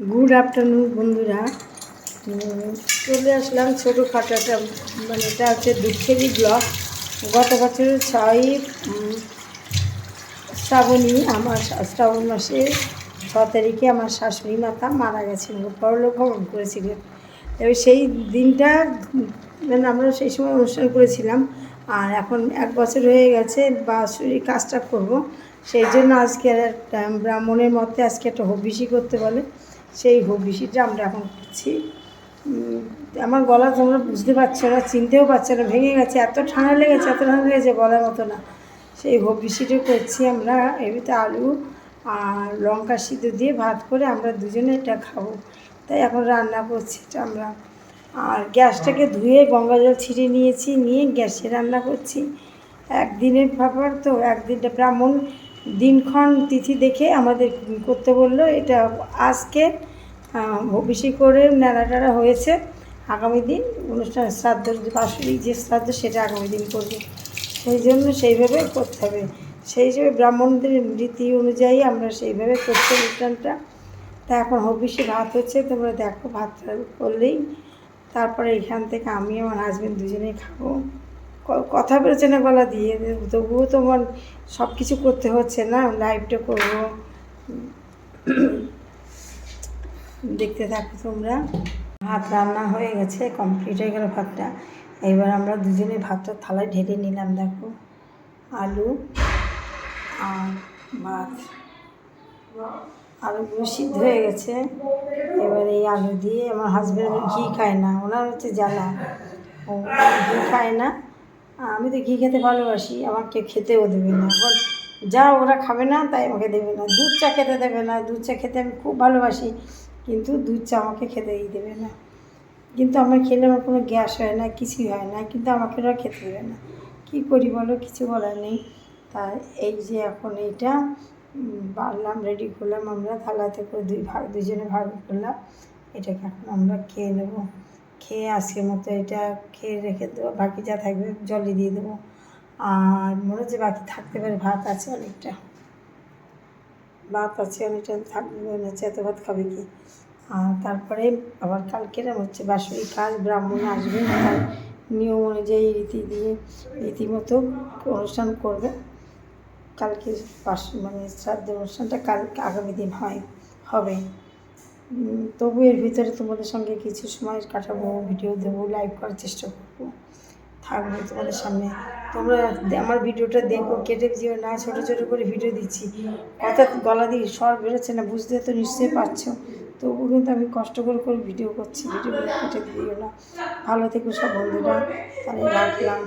Good afternoon বন্ধুরা। চলে আসলাম ছোটোখাটো একটা মানে এটা হচ্ছে দুঃখেরই ব্লগ। গত বছরের ছয়ই উম, শ্রাবণী আমার শ্রাবণ মাসে ছ তারিখে আমার শাশুড়ি মাতা মারা গেছিল পরলোক ভ্রমণ করেছিলেন। এবার সেই দিনটা মানে আমরা সেই সময় অনুষ্ঠান করেছিলাম। আর এখন এক বছর হয়ে গেছে বাৎসরিক কাজটা করব। সেই জন্য আজকে একটা ব্রাহ্মণের মতে আজকে একটা হবিষি করতে বলে। সেই হবিষিটা আমরা এখন করছি। আমার গলা তোমরা বুঝতে পারছ না, চিনতেও পারছ না, ভেঙে গেছে, এত ঠান্ডা লেগেছে, এত ঠান্ডা লেগেছে বলার মতো না। সেই হবিষিটা করছি আমরা, এমনিতে আলু আর লঙ্কা সিদ্ধ দিয়ে ভাত করে আমরা দুজনে এটা খাব। তাই এখন রান্না করছি এটা আমরা। আর গ্যাসটাকে ধুয়ে গঙ্গা জল ছিটিয়ে নিয়েছি, নিয়ে গ্যাসে রান্না করছি। একদিনের ব্যাপার তো, একদিনটা ব্রাহ্মণ দিনক্ষণ তিথি দেখে আমাদের করতে বলল, এটা আজকে ভবিষ্যৎ করে নেড়া টেড়া হয়েছে। আগামী দিন অনুষ্ঠান শ্রাদ্ধ, বাৎসরিক যে শ্রাদ্ধ, সেটা আগামী দিন করবে। সেই জন্য সেইভাবে করতে হবে। সেই হিসেবে ব্রাহ্মণদের রীতি অনুযায়ী আমরা সেইভাবে করছি অনুষ্ঠানটা। তা এখন হবিষে ভাত হচ্ছে, তোমরা দেখো ভাতটা করলেই তারপরে এখান থেকে আমি আমার হাজব্যান্ড দুজনেই খাব। কথা বেরোচ্ছে না গলা দিয়ে। তবুও তো তোমার সব কিছু করতে হচ্ছে না লাইভটা করব। দেখতে থাকো তোমরা। ভাত রান্না হয়ে গেছে কমপ্লিট হয়ে গেল ভাতটা। এবার আমরা দুজনে ভাতটা থালায় ঢেলে নিলাম, দেখো। আলু আর ভাত। আলুগুলো সিদ্ধ হয়ে গেছে। এবার এই আলু দিয়ে আমার হাজব্যান্ড ঘি খায় না, ওনার হচ্ছে জ্বালা। ও, ঘি খায় না। আমি তো ঘি খেতে ভালোবাসি, আমাকে খেতেও দেবে না। এখন যা ওরা খাবে না, তাই আমাকে দেবে না। দুধ চা খেতে দেবে না, দুধ চা খেতে আমি খুব ভালোবাসি, কিন্তু দুধ চা আমাকে খেতেই দেবে না। কিন্তু আমার খেলে আমার কোনো গ্যাস হয় না, কিছুই হয় না, কিন্তু আমাকে ওরা খেতে দেবে না। কী করি বলো, কিছু বলার নেই। তা এই যে এখন এইটা বাড়লাম রেডি করলাম আমরা, থালাতে করে দুই ভাগ, দুজনে ভাগ করলাম। এটাকে এখন আমরা খেয়ে নেব। খেয়ে আজকের মতো এটা খেয়ে রেখে দেবো। বাকি যা থাকবে জলে দিয়ে দেবো। আর মনে হচ্ছে বাকি থাকতে পারে ভাত আছে অনেকটা। ভাত আছে অনেকটা, থাকবে মনে হচ্ছে। এত ভাত খাবে কি? আর তারপরে আবার কালকের হচ্ছে বাসরি কাজ, ব্রাহ্মণ আসবে তার নিয়ম অনুযায়ী রীতি দিয়ে, রীতিমতো অনুষ্ঠান করবে। কালকে পাশ মানে শ্রাদ্ধ অনুষ্ঠানটা কাল, আগামী দিন হয়, হবে। তবু এর ভিতরে তোমাদের সঙ্গে কিছু সময় কাটাবো ভিডিও দেবো লাইভ করার চেষ্টা করব। থাকব তোমাদের সামনে। তোমরা আমার ভিডিওটা দেখো, কেটে যেও না ছোটো ছোটো করে ভিডিও দিচ্ছি। কথা গলা দিয়ে স্বর বেরোচ্ছে না, বুঝতে তো নিশ্চয়ই পারছ। তবু কিন্তু আমি কষ্ট করে করে ভিডিও করছি ভিডিওগুলো কেটে দিও না। ভালো থেকো সব বন্ধুরা, তাহলে রাখলাম।